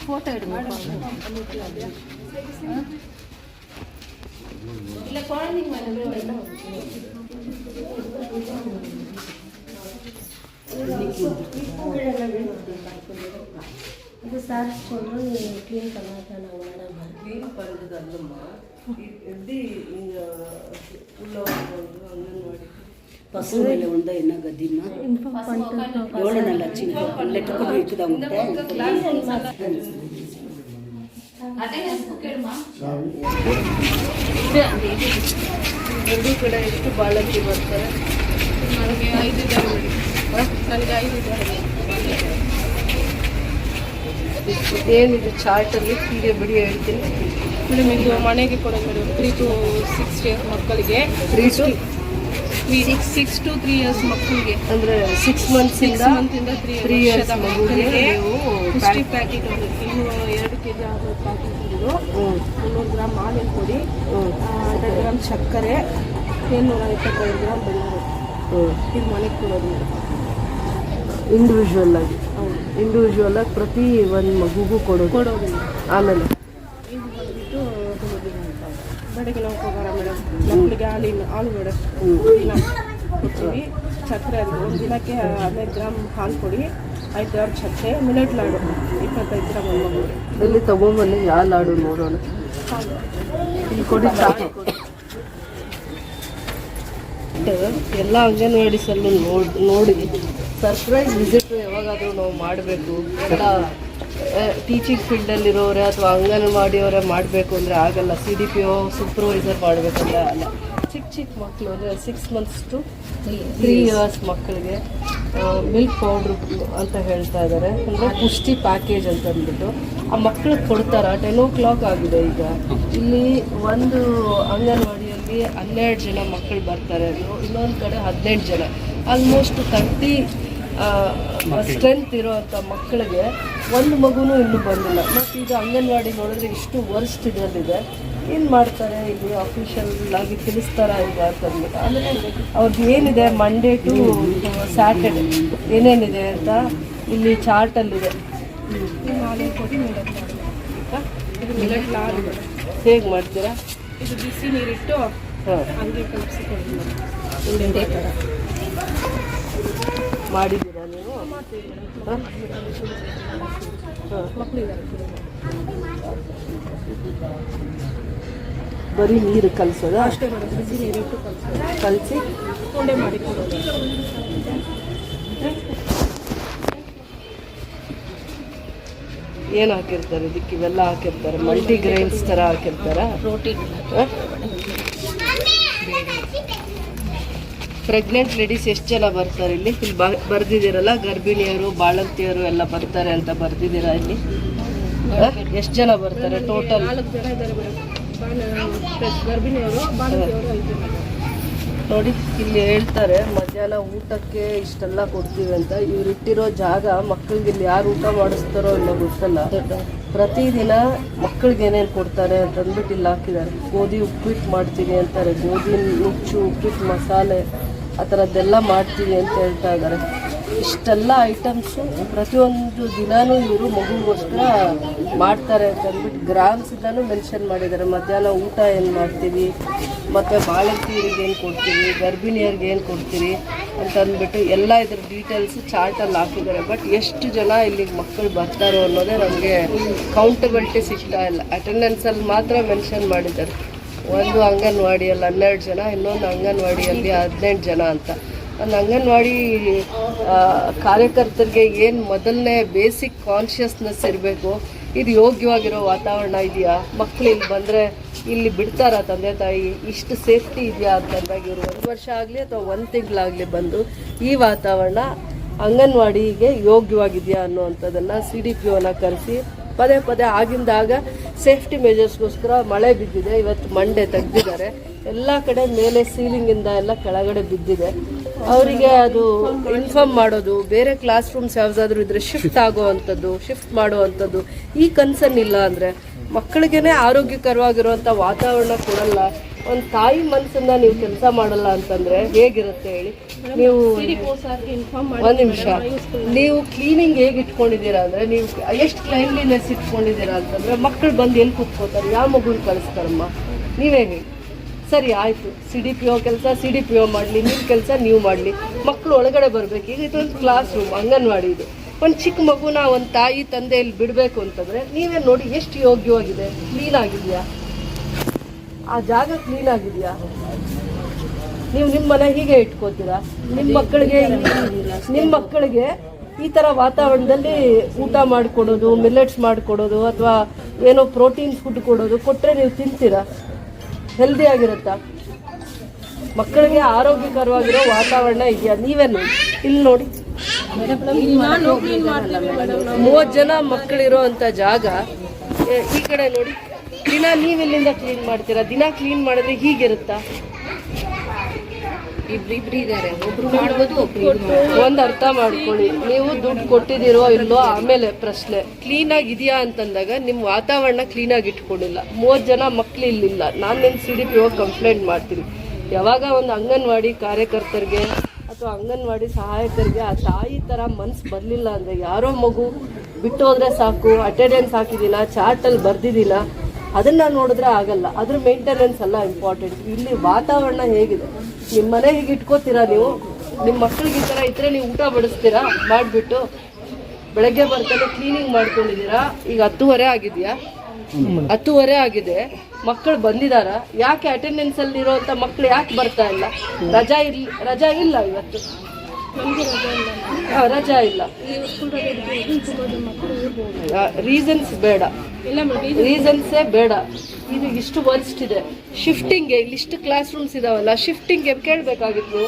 Photo எடுங்க. இல்லை குழந்தைங்க இது சார் சொல்கிறோம் க்ளீன் பண்ணாதான் நாங்கள் மேடம் க்ளீன் பண்ணுறது அல்லம்மா எப்படி நீங்கள் பசு மேலே உண்டா என்ன ಎಷ್ಟು ಬರ್ತಾರೆ ನನಗೆ ಚಾರ್ಟಲ್ಲಿ ಬಿಡಿ ಹೇಳ್ತೀನಿ. ಮೇಡಮ್ ಇದು ಮನೆಗೆ ಕೊಡೋದು madam three to six day ಮಕ್ಕಳಿಗೆ. Three to six six to three years ಮಕ್ಕಳಿಗೆ. ಅಂದರೆ ಸಿಕ್ಸ್ ಮಂತ್ಸಿಂದ ಸಿಕ್ಸ್ ಮಂತಿಂದ ತ್ರೀ ತ್ರೀ ಇಯರ್ಸ್ ಮಗುವಿಗೆ ಪುಷ್ಟಿ ಪ್ಯಾಕೆಟ್ ಒಂದು ಎರಡು ಕೆ ಜಿ ಆಗೋ ಪ್ಯಾಕೆಟ್ ಇದು ಮುನ್ನೂರು ಗ್ರಾಮ್ ಮಾವಿನ ಪುಡಿ ಅರ್ಧ ಗ್ರಾಮ್ ಸಕ್ಕರೆ ಏಳ್ನೂರ ಇಪ್ಪತ್ತೈದು ಗ್ರಾಮ್ ಬೆಳ್ಳುಳ್ಳಿ. ಇದು ಮನೆಗೆ ಕೊಡೋದು ಇಂಡಿವಿಜುವಲ್ ಆಗಿ. ಇಂಡಿವಿಜುವಲ್ ಆಗಿ ಪ್ರತಿ ಒಂದು ಮಗುಗೂ ಕೊಡೋದು. ಕೊಡೋದು ಆಮೇಲೆ ಬೆಳಗ್ಗೆ ನಾವು ಹೋಗೋಣ ಮೇಡಮ್. ಮಕ್ಕಳಿಗೆ ಹಾಲಿನ ಹಾಲು ಮೇಡಮ್ ದಿನ ಕೊಡ್ತೀವಿ. ಸಕ್ಕರೆ ಅದು. ಒಂದು ದಿನಕ್ಕೆ ಹದಿನೈದು ಗ್ರಾಮ್ ಹಾಲು ಕೊಡಿ. ಐದು ಗ್ರಾಮ್ ಸಕ್ಕರೆ ಮಿಲೆಟ್ ಲಾಡು. ಇಪ್ಪತ್ತೈದು ಗ್ರಾಮ್ ಒಂದು ಇಲ್ಲಿ ಎಲ್ಲಿ ತಗೊಂಬನ್ನಿ? ಯಾವ ಲಾಡು ನೋಡೋಣ. ಇಲ್ಲಿ ಕೊಡಿ ಎಲ್ಲ ಅಂಗನವಾಡಿಸಲ್ಲೂ ನೋಡಿ ನೋಡಿ ಸರ್ಪ್ರೈಸ್ ವಿಸಿಟ್ ಯಾವಾಗಾದರೂ ನಾವು ಮಾಡಬೇಕು. ಎಲ್ಲ ಟೀಚಿಂಗ್ ಫೀಲ್ಡಲ್ಲಿರೋರೆ ಅಥವಾ ಅಂಗನವಾಡಿಯವರೇ ಮಾಡಬೇಕು ಅಂದರೆ ಆಗಲ್ಲ C D P O supervisor ಮಾಡಬೇಕಂದ್ರೆ ಅಲ್ಲ ಚಿಕ್ಕ ಚಿಕ್ಕ ಮಕ್ಕಳು ಅಂದರೆ six months to three years ಮಕ್ಕಳಿಗೆ ಮಿಲ್ಕ್ ಪೌಡ್ರ್ ಅಂತ ಹೇಳ್ತಾ ಇದ್ದಾರೆ ಅಂದರೆ ಪುಷ್ಟಿ ಪ್ಯಾಕೇಜ್ ಅಂತ ಅಂದ್ಬಿಟ್ಟು ಆ ಮಕ್ಕಳಿಗೆ ಕೊಡ್ತಾರ. ಟೆನ್ ಓ ಕ್ಲಾಕ್ ಆಗಿದೆ ಈಗ. ಇಲ್ಲಿ ಒಂದು ಅಂಗನವಾಡಿಯಲ್ಲಿ ಹನ್ನೆರಡು ಜನ ಮಕ್ಕಳು ಬರ್ತಾರೆ. ಇನ್ನೊಂದು ಕಡೆ ಹದಿನೆಂಟು ಜನ. ಆಲ್ಮೋಸ್ಟ್ ತರ್ಟಿ ಸ್ಟ್ರೆಂತ್ ಇರೋವಂಥ ಮಕ್ಕಳಿಗೆ ಒಂದು ಮಗುನೂ ಇನ್ನೂ ಬಂದಿಲ್ಲ. ಮತ್ತು ಈಗ ಅಂಗನವಾಡಿ ನೋಡಿದ್ರೆ ಇಷ್ಟು ವರ್ಸ್ಟ್ ಇದರಲ್ಲಿದೆ. ಏನು ಮಾಡ್ತಾರೆ ಇಲ್ಲಿ ಅಫಿಷಿಯಲ್ ಆಗಿ ತಿಳಿಸ್ತಾರ ಈಗ ಅಂತಂದ್ಬಿಟ್ಟು ಆಮೇಲೆ ಅವ್ರದ್ದು ಏನಿದೆ ಮಂಡೇ ಟು ಸ್ಯಾಟರ್ಡೆ ಏನೇನಿದೆ ಅಂತ ಇಲ್ಲಿ ಚಾರ್ಟಲ್ಲಿದೆ ಹೇಗೆ ಮಾಡ್ತೀರಾ? ಇದು ಬಿಸಿ ನೀರಿಟ್ಟು ಹಾಂ. ಹಂಗೆ ಕಲಸಿ ಕೊಡ್ತೀವಿ ಮಾಡಿದ್ದೀರಾ ನೀವು? ಬರೀ ನೀರು ಕಲಿಸೋದಾ? ಅಷ್ಟೇ ಬಿಸಿ ನೀರಿಟ್ಟು ಕಲಸಿ ಕಲಿಸಿ? ಉಂಡೆ ಮಾಡಿ ಕೊಡೋದು. ಏನು ಹಾಕಿರ್ತಾರೆ ಇದಕ್ಕೆ? ಇವೆಲ್ಲ ಹಾಕಿರ್ತಾರೆ ಮಲ್ಟಿ ಗ್ರೈನ್ಸ್ ಥರ ಹಾಕಿರ್ತಾರ ಪ್ರೋಟೀನ್ ಪ್ರೆಗ್ನೆಂಟ್ ಲೇಡೀಸ್ ಎಷ್ಟು ಜನ ಬರ್ತಾರೆ ಇಲ್ಲಿ? ಇಲ್ಲಿ ಬ ಬರ್ದಿದ್ದೀರಲ್ಲ ಗರ್ಭಿಣಿಯರು ಬಾಳಂತಿಯರು ಎಲ್ಲ ಬರ್ತಾರೆ ಅಂತ ಬರ್ದಿದ್ದೀರಾ ಇಲ್ಲಿ? ಎಷ್ಟು ಜನ ಬರ್ತಾರೆ ಟೋಟಲ್ ನೋಡಿ ಇಲ್ಲಿ ಹೇಳ್ತಾರೆ ಮಧ್ಯಾಹ್ನ ಊಟಕ್ಕೆ ಇಷ್ಟೆಲ್ಲ ಕೊಡ್ತೀವಿ ಅಂತ. ಇವ್ರು ಇಟ್ಟಿರೋ ಜಾಗ ಮಕ್ಕಳಿಗೆ ಇಲ್ಲಿ ಯಾರು ಊಟ ಮಾಡಿಸ್ತಾರೋ ಇಲ್ಲ ಗೊತ್ತಲ್ಲ. ಪ್ರತಿದಿನ ಮಕ್ಕಳಿಗೆ ಏನೇನು ಕೊಡ್ತಾರೆ ಅಂತ ಅಂದ್ಬಿಟ್ಟು ಇಲ್ಲಿ ಹಾಕಿದ್ದಾರೆ. ಗೋಧಿ ಉಪ್ಪಿಟ್ಟು ಮಾಡ್ತೀನಿ ಅಂತಾರೆ. ಗೋಧಿ ನುಚ್ಚು ಉಪ್ಪಿಟ್ಟು ಮಸಾಲೆ. ಆ ಥರದ್ದೆಲ್ಲ ಮಾಡ್ತೀವಿ ಅಂತ ಹೇಳ್ತಾ ಇದ್ದಾರೆ. ಇಷ್ಟೆಲ್ಲ ಐಟಮ್ಸು ಪ್ರತಿಯೊಂದು ದಿನಾನೂ ಇವರು ಮಗುಗೋಸ್ಕರ ಮಾಡ್ತಾರೆ ಅಂತ ಗ್ರಾಮ್ಸಿಂದಲೂ ಮೆನ್ಷನ್ ಮಾಡಿದ್ದಾರೆ. ಮಧ್ಯಾಹ್ನ ಊಟ ಏನು ಮಾಡ್ತೀವಿ, ಮತ್ತು ಬಾಳಂತೀರಿಗೆ ಏನು ಕೊಡ್ತೀವಿ ಗರ್ಭಿಣಿಯರಿಗೆ ಏನು ಕೊಡ್ತೀವಿ ಅಂತ ಅಂದ್ಬಿಟ್ಟು ಎಲ್ಲ ಇದ್ರ ಡೀಟೇಲ್ಸು ಚಾರ್ಟಲ್ಲಿ ಹಾಕಿದ್ದಾರೆ. ಬಟ್ ಎಷ್ಟು ಜನ ಇಲ್ಲಿಗೆ ಮಕ್ಕಳು ಬರ್ತಾರೋ ಅನ್ನೋದೇ ನಮಗೆ ಕೌಂಟಬಿಲಿಟಿ ಸಿಗ್ತಾ ಇಲ್ಲ. ಅಟೆಂಡೆನ್ಸಲ್ಲಿ ಮಾತ್ರ ಮೆನ್ಷನ್ ಮಾಡಿದ್ದಾರೆ. ಒಂದು ಅಂಗನವಾಡಿಯಲ್ಲಿ ಹನ್ನೆರಡು ಜನ, ಇನ್ನೊಂದು ಅಂಗನವಾಡಿಯಲ್ಲಿ ಹದಿನೆಂಟು ಜನ ಅಂತ. ಒಂದು ಅಂಗನವಾಡಿ ಕಾರ್ಯಕರ್ತರಿಗೆ ಏನು ಮೊದಲನೇ ಬೇಸಿಕ್ ಕಾನ್ಷಿಯಸ್ನೆಸ್ ಇರಬೇಕು, ಇದು ಯೋಗ್ಯವಾಗಿರೋ ವಾತಾವರಣ ಇದೆಯಾ? ಮಕ್ಕಳು ಇಲ್ಲಿ ಬಂದರೆ ಇಲ್ಲಿ ಬಿಡ್ತಾರ ತಂದೆ ತಾಯಿ? ಇಷ್ಟು ಸೇಫ್ಟಿ ಇದೆಯಾ ಅಂತಂದಾಗ ಇವರು ಒಂದು ವರ್ಷ ಆಗಲಿ ಅಥವಾ ಒಂದು ತಿಂಗಳಾಗಲಿ ಬಂದು ಈ ವಾತಾವರಣ ಅಂಗನವಾಡಿಗೆ ಯೋಗ್ಯವಾಗಿದೆಯಾ ಅನ್ನುವಂಥದ್ದನ್ನು ಸಿ ಡಿ ಪಿ ಕರೆಸಿ ಪದೇ ಪದೇ ಆಗಿಂದಾಗ ಸೇಫ್ಟಿ ಮೆಜರ್ಸ್ಗೋಸ್ಕರ ಮಳೆ ಬಿದ್ದಿದೆ. ಇವತ್ತು ಮಂಡೆ ತೆಗ್ದಿದ್ದಾರೆ. ಎಲ್ಲ ಕಡೆ ಮೇಲೆ ಸೀಲಿಂಗಿಂದ ಎಲ್ಲ ಕೆಳಗಡೆ ಬಿದ್ದಿದೆ. ಅವರಿಗೆ ಅದು ಇನ್ಫಾರ್ಮ್ ಮಾಡೋದು ಬೇರೆ ಕ್ಲಾಸ್ ರೂಮ್ಸ್ ಯಾವುದಾದ್ರೂ ಇದ್ರೆ ಶಿಫ್ಟ್ ಆಗುವಂಥದ್ದು ಶಿಫ್ಟ್ ಮಾಡುವಂಥದ್ದು ಈ ಕನ್ಸರ್ನ್ ಇಲ್ಲ ಅಂದರೆ ಮಕ್ಕಳಿಗೇನೆ ಆರೋಗ್ಯಕರವಾಗಿರುವಂಥ ವಾತಾವರಣ ಕೊಡಲ್ಲ. ಒಂದು ತಾಯಿ ಮನಸ್ಸನ್ನ ನೀವು ಕೆಲಸ ಮಾಡಲ್ಲ ಅಂತಂದ್ರೆ ಹೇಗಿರುತ್ತೆ ಹೇಳಿ? ನೀವು ಒಂದ್ ನಿಮಿಷ. ನೀವು ಕ್ಲೀನಿಂಗ್ ಹೇಗೆ ಇಟ್ಕೊಂಡಿದ್ದೀರಾ ಅಂದ್ರೆ ನೀವು ಎಷ್ಟು ಕ್ಲೈನ್ಲಿನೆಸ್ ಇಟ್ಕೊಂಡಿದ್ದೀರಾ ಅಂತಂದ್ರೆ ಮಕ್ಕಳು ಬಂದು ಎಲ್ಲಿ ಕುತ್ಕೋತಾರೆ? ಯಾವ ಮಗುನ ಕಳಿಸ್ತಾರಮ್ಮ? ನೀವೇ ಹೇಳಿ. ಸರಿ ಆಯ್ತು. ಸಿ ಡಿ ಪಿ ಒ ಕೆಲಸ ಸಿ ಡಿ ಪಿ ಒ ಮಾಡಲಿ. ನಿಮ್ಮ ಕೆಲಸ ನೀವು ಮಾಡಲಿ. ಮಕ್ಕಳು ಒಳಗಡೆ ಬರಬೇಕು. ಈಗ ಇದೊಂದು ಕ್ಲಾಸ್ ರೂಮ್ ಅಂಗನವಾಡಿ ಇದು. ಒಂದು ಚಿಕ್ಕ ಮಗುನ ಒಂದು ತಾಯಿ ತಂದೆ ಇಲ್ಲಿ ಬಿಡಬೇಕು ಅಂತಂದ್ರೆ ನೀವೇ ನೋಡಿ ಎಷ್ಟು ಯೋಗ್ಯವಾಗಿದೆ. ಕ್ಲೀನ್ ಆಗಿದೆಯಾ? ಆ ಜಾಗ ಕ್ಲೀನ್ ಆಗಿದೆಯಾ? ನೀವು ನಿಮ್ಮ ಮನೆ ಹೀಗೆ ಇಟ್ಕೋತೀರಾ? ನಿಮ್ಮ ಮಕ್ಕಳಿಗೆ ನಿಮ್ಮ ಮಕ್ಕಳಿಗೆ ಈ ಥರ ವಾತಾವರಣದಲ್ಲಿ ಊಟ ಮಾಡಿಕೊಡೋದು ಮಿಲ್ಲೆಟ್ಸ್ ಮಾಡಿಕೊಡೋದು, ಅಥವಾ ಏನೋ ಪ್ರೋಟೀನ್ ಫುಡ್ ಕೊಡೋದು ಕೊಟ್ಟರೆ ನೀವು ತಿಂತೀರಾ? ಹೆಲ್ದಿ ಆಗಿರುತ್ತಾ? ಮಕ್ಕಳಿಗೆ ಆರೋಗ್ಯಕರವಾಗಿರೋ ವಾತಾವರಣ ಇದೆಯಾ? ನೀವೇ ನೋಡಿ. ಇಲ್ಲಿ ನೋಡಿ. ಮೂವತ್ತು ಜನ ಮಕ್ಕಳಿರೋ ಅಂಥ ಜಾಗ ಈ ಕಡೆ ನೋಡಿ. ದಿನ ನೀವೆಲ್ಲಿಂದ ಕ್ಲೀನ್ ಮಾಡ್ತೀರಾ? ದಿನ ಕ್ಲೀನ್ ಮಾಡಿದ್ರೆ ಹೀಗಿರುತ್ತಾ? ಒಂದ್ ಅರ್ಥ ಮಾಡ್ಕೊಳ್ಳಿ. ನೀವು ದುಡ್ಡು ಕೊಟ್ಟಿದ್ದೀರೋ ಇಲ್ಲೋ ಆಮೇಲೆ ಪ್ರಶ್ನೆ. ಕ್ಲೀನ್ ಆಗಿದೆಯಾ ಅಂತಂದಾಗ ನಿಮ್ಮ ವಾತಾವರಣ ಕ್ಲೀನ್ ಆಗಿ ಇಟ್ಕೊಂಡಿಲ್ಲ. ಮೂವತ್ತು ಜನ ಮಕ್ಳು ಇಲ್ಲಿಲ್ಲ. ನಾನು ನಿಮ್ಮ ಸಿ ಡಿ ಪಿ ಹೋಗಿ ಕಂಪ್ಲೇಂಟ್ ಮಾಡ್ತೀನಿ. ಯಾವಾಗ ಒಂದು ಅಂಗನವಾಡಿ ಕಾರ್ಯಕರ್ತರಿಗೆ ಅಥವಾ ಅಂಗನವಾಡಿ ಸಹಾಯಕರಿಗೆ ಆ ತಾಯಿ ಥರ ಮನ್ಸು ಬರಲಿಲ್ಲ ಅಂದರೆ ಯಾರೋ ಮಗು ಬಿಟ್ಟು ಹೋದ್ರೆ ಸಾಕು ಅಟೆಂಡೆನ್ಸ್ ಹಾಕಿದ್ದೀನ ಚಾರ್ಟಲ್ಲಿ ಬರ್ದಿದ್ದೀನ ಅದನ್ನ ನೋಡಿದ್ರೆ ಆಗಲ್ಲ. ಅದ್ರ ಮೇಂಟೆನೆನ್ಸ್ ಎಲ್ಲ ಇಂಪಾರ್ಟೆಂಟ್ ಇಲ್ಲಿ ವಾತಾವರಣ ಹೇಗಿದೆ. ನಿಮ್ಮ ಮನೆ ಹೀಗೆ ಇಟ್ಕೋತೀರಾ ನೀವು? ನಿಮ್ಮ ಮಕ್ಳಿಗೆ ಈ ಥರ ಇದ್ರೆ ನೀವು ಊಟ ಬಡಿಸ್ತೀರಾ? ಮಾಡಿಬಿಟ್ಟು ಬೆಳಗ್ಗೆ ಬರ್ತಾನೆ ಕ್ಲೀನಿಂಗ್ ಮಾಡ್ಕೊಂಡಿದ್ದೀರಾ? ಈಗ ಹತ್ತುವರೆ ಆಗಿದೆಯಾ? ಹತ್ತುವರೆ ಆಗಿದೆ. ಮಕ್ಕಳು ಬಂದಿದಾರ? ಯಾಕೆ ಅಟೆಂಡೆನ್ಸ್ ಅಲ್ಲಿ ಮಕ್ಕಳು ಯಾಕೆ ಬರ್ತಾ ಇಲ್ಲ? ರಜಾ ಇರ್ಲಿ, ರಜಾ ಇಲ್ಲ ಇವತ್ತು. ರಜಾ ಇಲ್ಲ. ರೀಸನ್ಸ್ ಬೇಡ. ರೀಸನ್ಸೇ ಬೇಡ. ಇದು ಇಷ್ಟು ವರ್ಸ್ಟ್ ಇದೆ. ಶಿಫ್ಟಿಂಗ್ಗೆ ಇಲ್ಲಿ ಇಷ್ಟು ಕ್ಲಾಸ್ ರೂಮ್ಸ್ ಇದಾವಲ್ಲ ಶಿಫ್ಟಿಂಗ್ಗೆ ಕೇಳಬೇಕಾಗಿತ್ತು.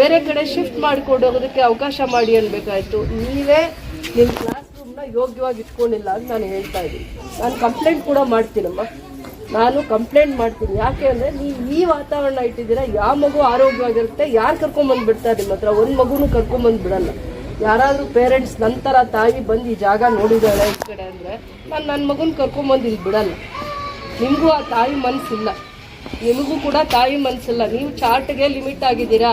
ಬೇರೆ ಕಡೆ ಶಿಫ್ಟ್ ಮಾಡಿಕೊಂಡು ಹೋಗೋದಕ್ಕೆ ಅವಕಾಶ ಮಾಡಿ ಅನ್ಬೇಕಾಯ್ತು. ನೀವೇ ನಿಮ್ಮ ಕ್ಲಾಸ್ ರೂಮ್ನ ಯೋಗ್ಯವಾಗಿ ಇಟ್ಕೊಂಡಿಲ್ಲ ಅಂತ ನಾನು ಹೇಳ್ತಾ ಇದ್ದೀನಿ. ನಾನು ಕಂಪ್ಲೇಂಟ್ ಕೂಡ ಮಾಡ್ತೀನಮ್ಮ. ನಾನು ಕಂಪ್ಲೇಂಟ್ ಮಾಡ್ತೀನಿ. ಯಾಕೆ ಅಂದರೆ ನೀವು ಈ ವಾತಾವರಣ ಇಟ್ಟಿದ್ದೀರಾ, ಯಾವ ಮಗು ಆರೋಗ್ಯವಾಗಿರುತ್ತೆ, ಯಾರು ಕರ್ಕೊಂಬಂದು ಬಿಡ್ತಾರೆ ನಿಮ್ಮ ಹತ್ರ ಒಂದು ಮಗುನೂ ಕರ್ಕೊಂಬಂದು ಬಿಡಲ್ಲ ಯಾರಾದರೂ ಪೇರೆಂಟ್ಸ್ ನಂತರ ತಾಯಿ ಬಂದು ಈ ಜಾಗ ನೋಡಿದಾಳೆ ಈ ಕಡೆ ಅಂದರೆ, ನಾನು ನನ್ನ ಮಗುನ ಕರ್ಕೊಂಬಂದು ಇಲ್ಲಿ ಬಿಡಲ್ಲ. ನಿಮಗೂ ಆ ತಾಯಿ ಮನಸ್ಸಿಲ್ಲ ನಿಮಗೂ ಕೂಡ ತಾಯಿ ಮನಸ್ಸಿಲ್ಲ ನೀವು ಚಾರ್ಟ್ಗೆ ಲಿಮಿಟ್ ಆಗಿದ್ದೀರಾ?